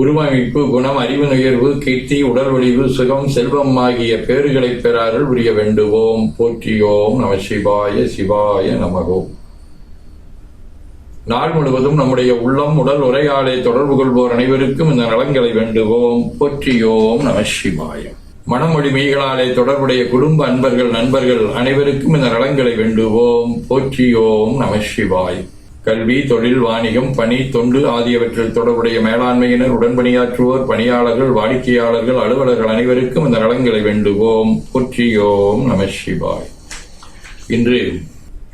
உருவமைப்பு குணம் அறிவு நுயர்வு கீர்த்தி உடல் ஒளிவு சுகம் செல்வம் ஆகிய பேறுகளை பெறார்கள் உரிய வேண்டுவோம். போற்றியோம் நம சிவாய சிவாய நமகோம் நாள் முழுவதும் நம்முடைய உள்ளம் உடல் உரையாடை தொடர்பு கொள்வோர் அனைவருக்கும் இந்த நலன்களை வேண்டுவோம். போற்றியோம் நம சிவாயம் மனமொழி மெய்களாலே தொடர்புடைய குடும்ப அன்பர்கள் நண்பர்கள் அனைவருக்கும் இந்த நலன்களை வேண்டுவோம். போற்றியோம் நம சிவாய். கல்வி தொழில் வாணிகம் பணி தொண்டு ஆகியவற்றில் தொடர்புடைய மேலாண்மையினர் உடன்பணியாற்றுவோர் பணியாளர்கள் வாடிக்கையாளர்கள் அலுவலர்கள் அனைவருக்கும் இந்த நலன்களை வேண்டுவோம். புற்றியோம் நம சிவாய். இன்று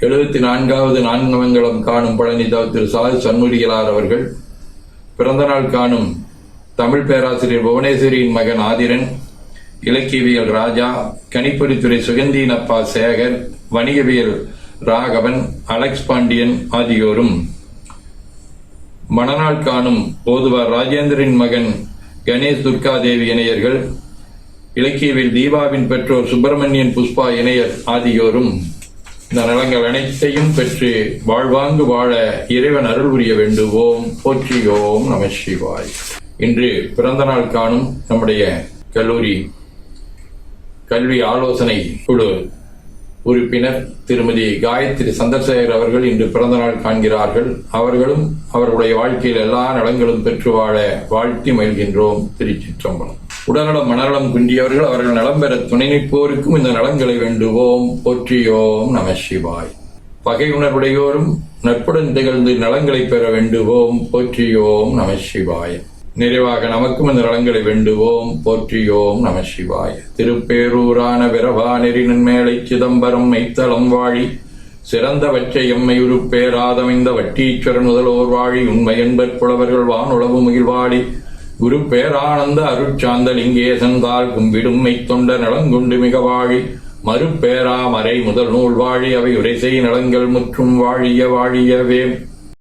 எழுபத்தி நான்காவது நான்கமங்கலம் காணும் பழனிதா திரு சாய் சண்முடிகளார் அவர்கள் பிறந்தநாள் காணும் தமிழ் பேராசிரியர் புவனேஸ்வரியின் மகன் ஆதிரன் இலக்கியவியல் ராஜா கணிப்பொறித்துறை சுகந்தீனப்பா சேகர் வணிகவியல் ராகவன் அலெக்ஸ் பாண்டியன் ஆகியோரும் மணநாள் காணும் ஓதுவார் ராஜேந்திரின் மகன் கணேஷ் துர்காதேவி இணையர்கள் இலக்கியவில் தீபாவின் பெற்றோர் சுப்பிரமணியன் புஷ்பா இணையர் ஆகியோரும் இந்த நலங்கள் அனைத்தையும் பெற்று வாழ்வாங்கு வாழ இறைவன் அருள் புரிய வேண்டுவோம். போற்றியோம் நம சிவாய். இன்று பிறந்த நாள் காணும் நம்முடைய கல்லூரி கல்வி ஆலோசனை குழு உறுப்பினர் திருமதி காயத்ரி சந்திரசேகர் அவர்கள் இன்று பிறந்த நாள் காண்கிறார்கள். அவர்களும் அவர்களுடைய வாழ்க்கையில் எல்லா நலங்களும் பெற்று வாழ வாழ்த்தி மகிழ்கின்றோம். திருச்சிற்றம்பலம். உடல்நலம் மனநலம் குன்றியவர்கள் அவர்கள் நலம் பெற துணை நிற்போருக்கும் இந்த நலன்களை வேண்டுவோம். போற்றியோம் நம சிவாய். பகை உணர்வுடையோரும் நட்புடன் திகழ்ந்து நலங்களை பெற வேண்டுவோம். போற்றியோம் நம சிவாய். நிறைவாக நமக்கும் இந்த நலங்களை வேண்டுவோம். போற்றியோம் நம சிவாய. திருப்பேரூரான விரவா நெறினன் மேலை சிதம்பரம் மெய்த்தளம் வாழி. சிறந்தவற்றை எம்மை உருப்பேராதமைந்த வட்டீச்சரன் முதல்வோர் வாழி. உண்மை என்பற் புலவர்கள் வானுளவு மகிழ்வாடி குரு பேரானந்த அருட்சாந்த லிங்கேசன் தாள் கும்பிடும் மெய்த்தொண்ட நலங்குண்டு மிக வாழி மறுப்பேரா மறை முதல் நூல் வாழி. அவை உரைசை நலங்கள் முற்றும் வாழிய வாழியவே.